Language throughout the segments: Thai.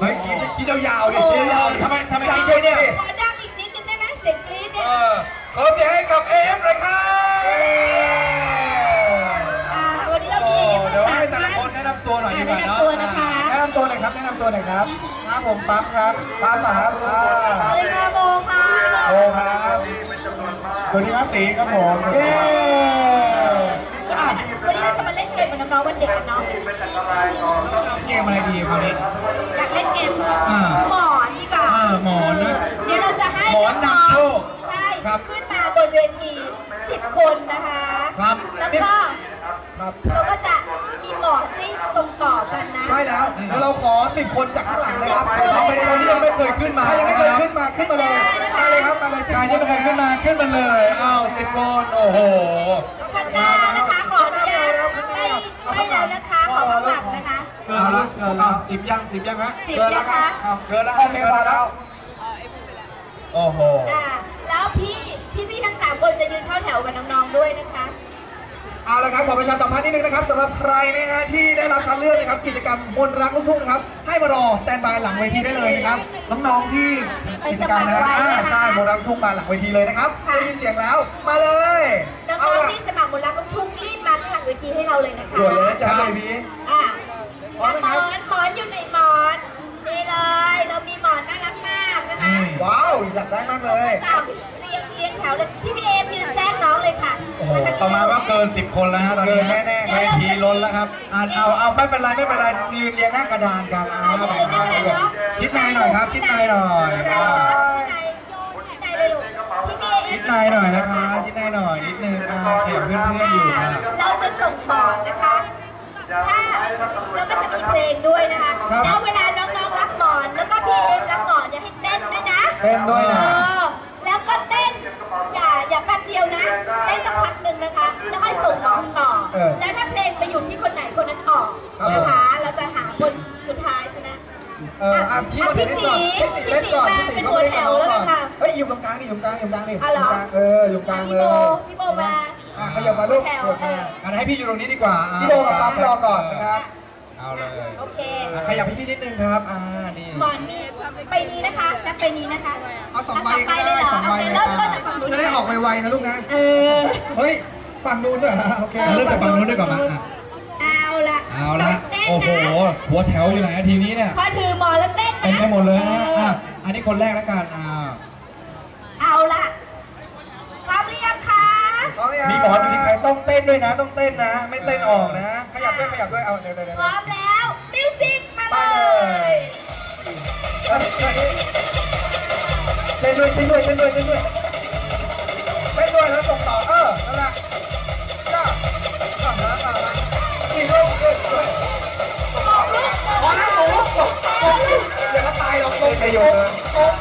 เฮ้ยกินกินยาวๆดิกินยาวๆทำไมทำไมกินเยอะเนี่ยขอดังอีกนิดนึงได้ไหมเสียงกรี๊ดเอเนี่ยอขอเสียงให้กับเอฟเลยครับอ่าวันนี้เรามีโอ้เอฟเดี๋ยวมาให้สามแต่ละคนท่าน แนะนำตัวหน่อยดีกว่าแนะเนาะนำตัวนะคะ แนะนำตัวหน่อยครับแนะนำตัวหน่อยครับครับผมปั๊มครับปั๊มเหรอครับอ่าสวัสดีค่ะโบค่ะ โอครับสวัสดีครับตีครับผมเย้อะ วันนี้เราจะมาเล่ นเกมกับน้องๆวันเด็กกันเนาะเกมอะไรดีคราวนี้ อยากเล่นเกมอ่าหมอนดีกว่าอ่าหมอนนะเดี๋ยวเราจะให้หมอนนำโชคใช่ครับ ขึ้นมาบนเวที10คนนะคะครับแล้วก็ครับเราก็จะมีหมอนให้ส่งต่อกันนะ ใช่แล้วเดี๋ยวเราขอสิบคนจากข้างหลังนะครับสิบคนเราไม่ได้คนที่ยังไม่เคยขึ้นมาใครยังไม่เคยขึ้นมาขึ้นมาเลยมาเลยครับมาเลยกายที่ไม่เคยขึ้นมาขึ้นมาเลยอ้าวสิบคนโอ้โหข้างหน้านะคะขออนุญาต ไม่ไม่แล้วนะคะ ขอข้างหลังนะคะ เกินแล้วเกินแล้วสิบยังสิบยังฮะสิบเกินแล้วครับนะคะ เอาเกินแล้วโอเคมาแล้ว โอ้โห อ่าแล้วพี่พี่พี่ๆทั้งสามคนจะยืนเข้าแถวกับน้องๆด้วยนะคะ เอาละครับขอประชาสัมพันธ์นิดนึงนะครับสำหรับใครนะฮะที่ได้รับคัดเลือกนะครับกิจกรรมมนต์รักลูกทุ่งนะครับให้มารอสแตนบายหลังเวทีได้เลยนะครับน้องๆที่กิจกรรมนะครับอ่าใช่มนต์รักลูกทุ่งมาหลังเวทีเลยนะครับค่ะได้ยินเสียงแล้วมาเลยน้เอาองละ ๆที่สมัครมนต์รักลูกทุ่งรีบ วทีให้เราเลยนะคะด่วนเลยนะจ๊ะเบบีอ่าพร้อมไหมหมครับอนหมอนอยู่ในหมอนนี่เลย เรามีหมอนน่ารักมากนะคะว้าวอยากได้มากเลยจับเรียงเรียงแถวเลยพี่พีเอมยืนแทรกน้องเลยค่ะโอ้โหประมาณว่าเกินสิบคนแล้วฮะตอนนี้เกินแน่ๆเวทีล้นแล้วครับอ่าเอาเอาไม่เป็นไรไม่เป็นไรยืนเรียงหน้ากระดานกันอ่าแบ่งข้างกันชิดในหน่อยครับ ชิดในหน่อย ในหน่อยนะคะ ชิดในหน่อยนิดนึงอ่าเสียงเพื่อนๆอยู่ค่ะ เราจะส่งบอร์ดนะคะ ถ้าแล้วก็จะมีเพลงด้วยนะคะครับ แล้วเวลาน้องๆรับหมอนแล้วก็พีเอมรับหมอนอย่าให้เต้นด้วยนะเต้นด้วยนะเออแล้วก็เต้นอย่าอย่าแป๊บเดียวนะเต้นสักพักหนึ่งนะคะ แล้วค่อยส่งน้องต่อเออแล้วถ้าเพลงไปอยู่ที่คนไหนคนนั้นออกครับนะคะเราจะหาคนสุดท้ายชนะ เอออะพี่คนเดียวเล่นก่อนพี่ติเล่นก่อนพี่ติเขาเล่นกับน้องก่อนเฮ้ย อยู่ตรงกลางดิอยู่ตรงกลางอยู่ตรงกลางดิอยู่ตรงกลางเอออยู่ตรงกลางเลพี่ยโบพี่โบมาอะขยับมาลูกแถขวยับเอมาออันให้พี่อยู่ตรงนี้ดีกว่าอ่าพี่โบกับปั๊มรอก่อนนะครับเอาเลยโอเคอะขยับพี่พี่นิดนึงครับอ่านี่หมอนมีไปนี้นะคะและไปนี้นะคะเอาสองใบก็เลได้ยเหรสองใบโเคเลยเริ่มต้นจากฝั่งนู้นจะได้ออกไวๆนะลูกนะเออเฮ้ยฝั่งนู้นด้วยเหรอโอเคเริ่มจากฝั่งนู้นด้วยก่อนนะอะเอาละเอาละเต้นโอ้โหนะหัวแถวอยู่ไหนทีนี้เนี่ยพอถือหมอนแล้วเต้นนะเต็มไปหมดเลยนะอะอันนี้คนแรกแล้วกันอ่าเอาละพร้อมหรือยังคะ พร้อมยัง มีหมอนอยู่ที่ใครต้องเต้ นด้วยนะ ต้องเต้นนะ ไม่เต้นออกนะ ขยับด้วยขยับด้วยเอาเดี๋ยวเดี๋ยวเดี๋ยวพร้อมแล้วมิวสิกมาไปเลเลยยเต้นด้วยเต้นด้วยเต้นด้วยเต้นด้วยเต้นด้วยแล้วส่งต่อเออนั่นแหละจ้าทำแล้วทำแล้วอีกลูกด้วยด้วยบอกลูกพอแล้วหนูเดี๋ยวก็ตายหรอกลงไปอยู่ลง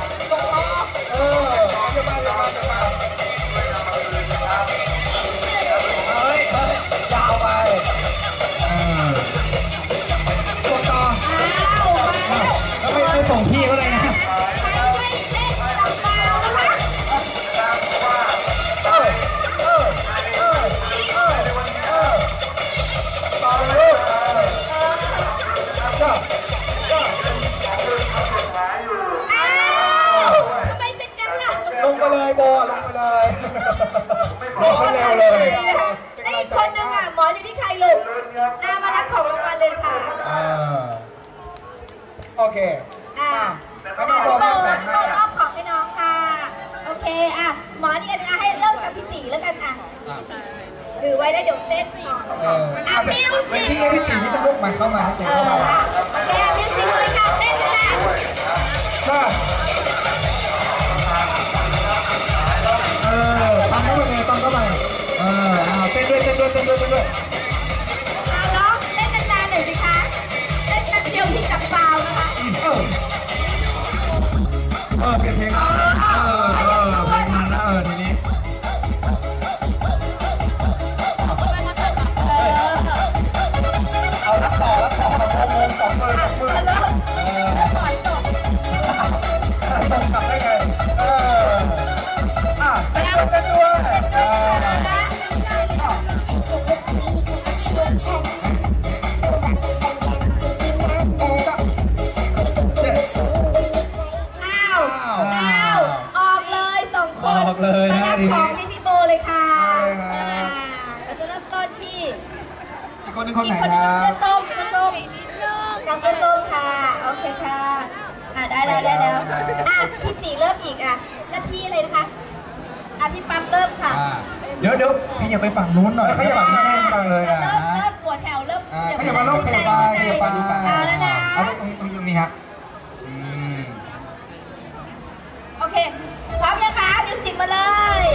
เอ แล้วได้แล้วอะพี่ตีเริ่มอีกอะแล้วพี่อะไรนะคะอะพี่ปั๊บเริ่มค่ะอ่าเดี๋ยวเดี๋ยวขยับไปฝั่งนู้นหน่อยขยับฝั่งนี้แน่นจังเลยเริ่อะมเริ่มหัวแถวเริ่มอ่าขยับมาโลกขยับไปขยับไปเอาแล้วนะเอาตรงนี้ตรงนี้ตรงนี้ฮะอืมโอเคพร้อมยังคะมิวสิกมาเลย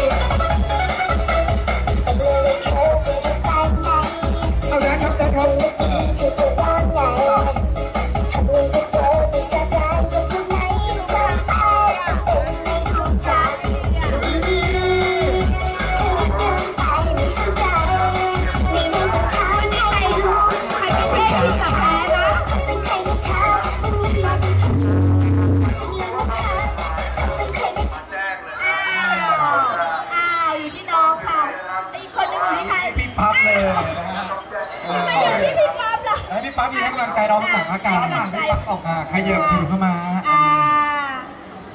ปั๊บมีให้กำลังใจน้องข้างหลังอาการข้างหลังพี่ปั๊บออกมาขยับถีบเข้ามาอ่า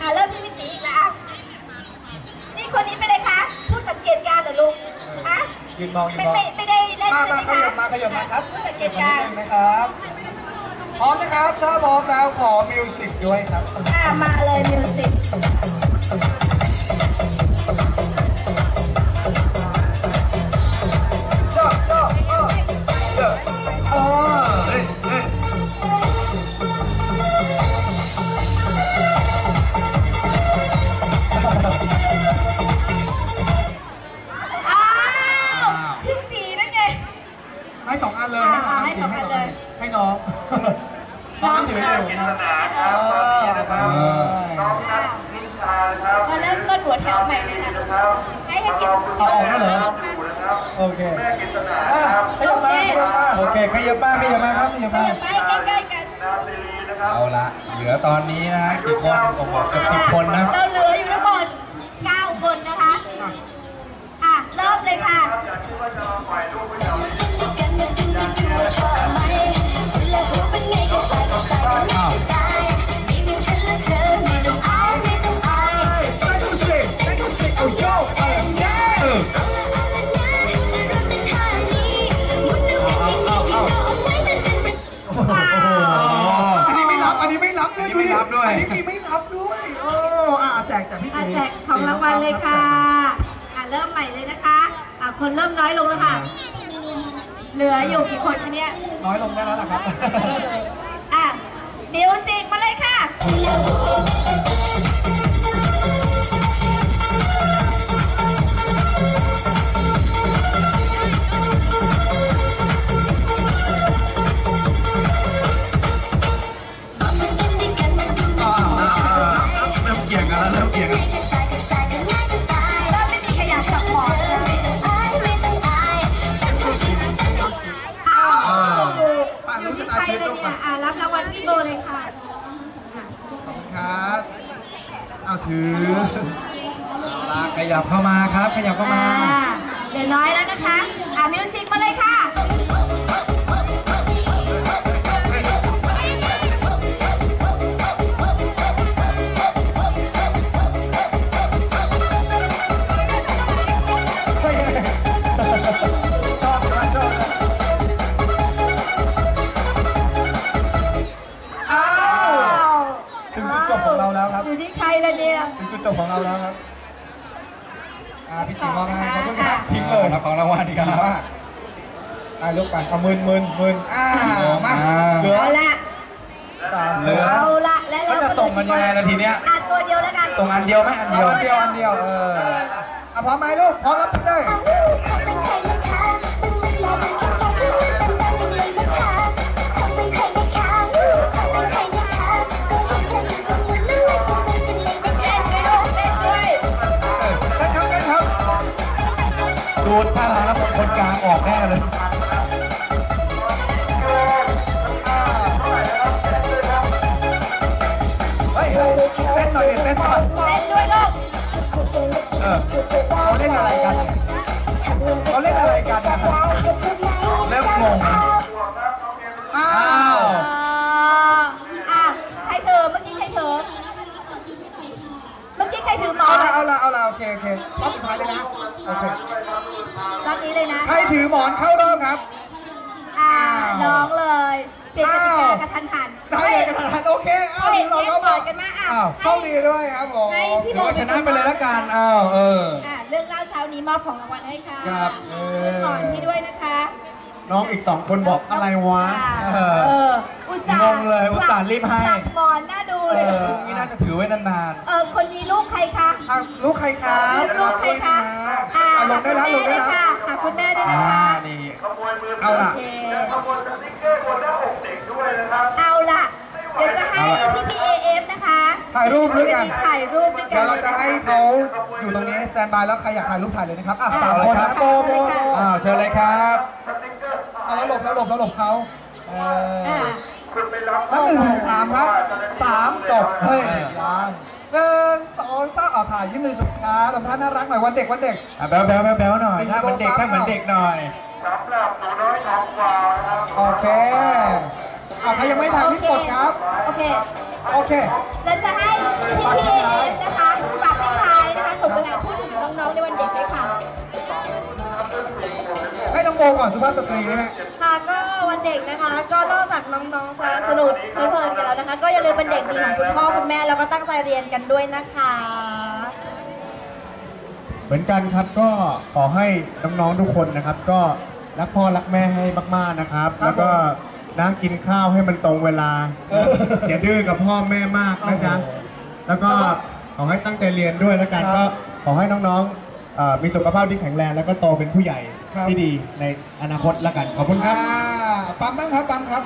อ่าเริ่มที่พี่ตีอีกแล้วนี่คนนี้เป็นอะไรคะผู้สังเกตการณ์เหรอลูกอะยืนมองยืนไม่มองไม่ไม่ได้เล่นมาใช่ไหมามขคะยับมาขยับมาครับผู้สังเกเก็บตมาการนิดณ์นึงนะครับ พร้อมนะครับ ถ้าพร้อมแล้วขอมิวสิกด้วยครับ อ่ามาเลยมิวสิก ให้สองอันเลยให้สองอันให้สองอันเลยให้น้องน้องถือเร็วนะเออไปมาเริ่มต้นหัวแถวใหม่เลยค่ะลูกให้ให้กินเอาออกแล้วเหรอโอเคอะขยับมาขยับมาโอเคขยับมาขยับมาครับขยับไปมาไปใกล้ๆกันเอาละเหลือตอนนี้นะฮะกี่คนโอ้โหเกือบสิบคนนะ ไม่รับด้วยอันนี้ไม่รับด้วย อันนี้มีไม่รับด้วยโอ้อะแจกจากพี่อะตีแจกของรางวัลเลยค่ะอะเริ่มใหม่เลยนะคะอะคนเริ่มน้อยลงแล้วค่ะ เหลืออยู่กี่คนคะเนี่ยน้อยลงได้แล้วล่ะครับอะมิวสิกมาเลยค่ะ เอาถือเอาละขยับเข้ามาครับ ขยับเข้ามา อ่าเหลือน้อยแล้วนะคะ อะมิวสิกมาเลยค่ะ ถึงจุดจบของเราแล้วครับอ่าพี่ติ๋มมองไงขอบคุณครับทิ้งเลยรับของรางวัลดีครับดีมากอ่าลูกปัดเอามืนมืนมืนอ่ามาอ่า เหลือเอาละ สามเหลือ เอาละและแล้วจะส่งกันยังไงนาทีเนี้ยอ่านตัวเดียวแล้วกันส่งอันเดียวไหมอันเดียว อันเดียวอันเดียวเอออะพร้อมไหมลูกพร้อมรับไปเลยเดูท่าทางแล้วผมคนกลางออกแน่เลยเฮ้ยเฮ้ยเต้นหน่อยดิเต้นหน่อยเล่นด้วยลูกเออเขาเล่นอะไรกันเนี่ยเขาเล่นอะไรกันนะครับเริ่มงงนะอ้าอ้าววอ่าอะใครเธอเมื่อกี้ใครเธอเมื่อกี้ใครถือหมอเอานละเอาละเอาละโอเคโอเครอบสุดท้ายเลยนะ โอเครอบนี้เลยนะใครถือหมอนเข้ารอบครับ อะน้องเลยเปลี่ยนกติกากระทันหันได้เลยกันทันโอเคอ้าวเห็นเราแย่ก็งบต่ออกยกันมาอะอ้าวโชให้คดีด้วยครับผมให้พี่ถือว่าชนะไปเลยละกันอ้าวเอออะเรื่องเล่าเช้านี้มอบของรางวัลให้ค่ะครับเงินหมอนให้ด้วยนะคะ น้องอีกสองคนบอกอะไรวะเอออุตส่าห์งงเลยอุตส่าห์รีบให้สั่งหมอนน่าดูเอเลยอพรุ่งนี้น่าจะถือไว้นานเออคนนี้ลูกใครคะ อะลูกใครครับลูกใครคะอ่าอะลงได้แล้วลงได้แล้วหาคุณแม่ด้วยๆนะอ่าคะนี่เอาโอล่ะเคเอาล่ะ เดี๋ยวจะให้พี่พีเอฟนะคะถ่ายรูปด้วยกัน ถ่ายรูปด้วยกัน เดี๋ยวเราจะให้เขาอยู่ตรงนี้สแตนบายแล้วใครอยากถ่ายรูปถ่ายเลยนะครับอะอะสามคนนะโบโบโบอ้าวเชิญเลยครับเอาแล้วหลบแล้วหลบแล้วหลบเขาเอออ่านับหนึ่งถึงสามครับสามจบเฮ้ยยัง หนึ่งสองสามเอาถ่ายยิ้มหนึ่งสุดท้ายทำท่าน่ารักหน่อยวันเด็กวันเด็ก อะแบ๊วแบ๊วแบ๊วแบ๊วหน่อยถ้าเหมือนเด็กถ้าเหมือนเด็กหน่อยโอเคเอาใครยังไม่ถ่ายรีบกดครับ โอเค โอเคแล้วจะให้พี่พีเอฟนะคะ ให้น้องโบก่อนสุภาพสตรีนะฮะ ค่ะก็วันเด็กนะคะ ก็นอกจากน้องๆจะสนุกเพลินๆกันแล้วนะคะ ก็อย่าลืมเป็นเด็กดีของคุณพ่อคุณแม่แล้วก็ตั้งใจเรียนกันด้วยนะคะ เหมือนกันครับก็ขอให้น้องๆทุกคนนะครับ ก็รักพ่อรักแม่ให้มากๆนะครับ ครับแล้วก็นั่งกินข้าวให้มันตรงเวลาเอออย่าดื้อกับพ่อแม่มากนะจ๊ะโอ้โหแล้วก็ขอให้ตั้งใจเรียนด้วยแล้วกันครับ ก็ขอให้น้องๆเอ่อมีสุขภาพที่แข็งแรงแล้วก็โตเป็นผู้ใหญ่ครับ ที่ดีในอนาคตแล้วกันขอบคุณครับ อ่าปั๊มบ้างครับปั๊มครับ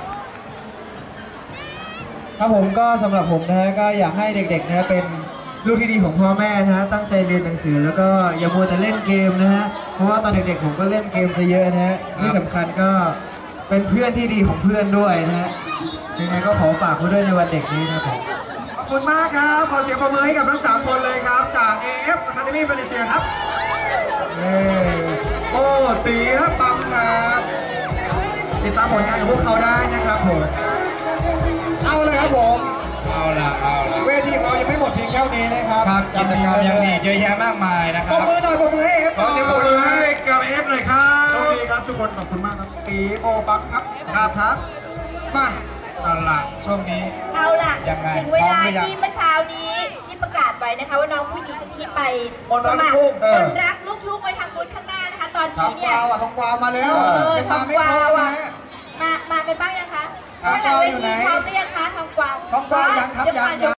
ครับผมก็สำหรับผมนะฮะก็อยากให้เด็กๆนะฮะเป็นลูกที่ดีของพ่อแม่นะฮะตั้งใจเรียนหนังสือแล้วก็อย่ามัวแต่เล่นเกมนะฮะเพราะว่าตอนเด็กๆผมก็เล่นเกมซะเยอะนะฮะที่สำคัญก็เป็นเพื่อนที่ดีของเพื่อนด้วยนะฮะยังไงก็ขอฝากไว้ด้วยในวันเด็กนี้ครับผมขอบคุณมากครับ ขอเสียงปรบมือให้กับทั้งสามคนเลยครับ จาก AF Academy f u r n i t u r e ครับเย้ โอ้ตีและปั๊มครับติดตามผลงานของพวกเขาได้นะครับผมเอาเลยครับผมเอาละเอาละเวทีของเรายังไม่หมดเพียงแค่นี้นะครับครับกิจกรรมยังมีอีกเยอะแยะมากมายนะคปรรับบ มือหน่อยปรบมือให้ F ขอเสียงปรบมือให้กับเอฟหน่อยครัโชคบดีครับทุกคนขอบคุณมากครับตีโอปั๊มครับครับครับมาเอาละช่วงนี้ เอาล่ะ ยังไงถึงเวลาพร้อมหรือยัง ที่เมื่อเช้านี้ ที่ประกาศไว้นะคะว่าน้องผู้หญิงที่ไปคนรักสมัครลูกเอคอนรักลูกทุ่งไว้ทางบูธข้างหน้านะคะ ตอนทอนี้งเนี่กยวาวอะทองกวาวมาแล้วเออยังทอมางไม่กครวาบวนะอะ ฮะ มา มากันบ้างยังคะทองหลักวาวเวอยู่ทีไหนพร้อมหรือยังคะทองกวาวทองกวาวยังครับเดี๋วก่อนยัง เดี๋ว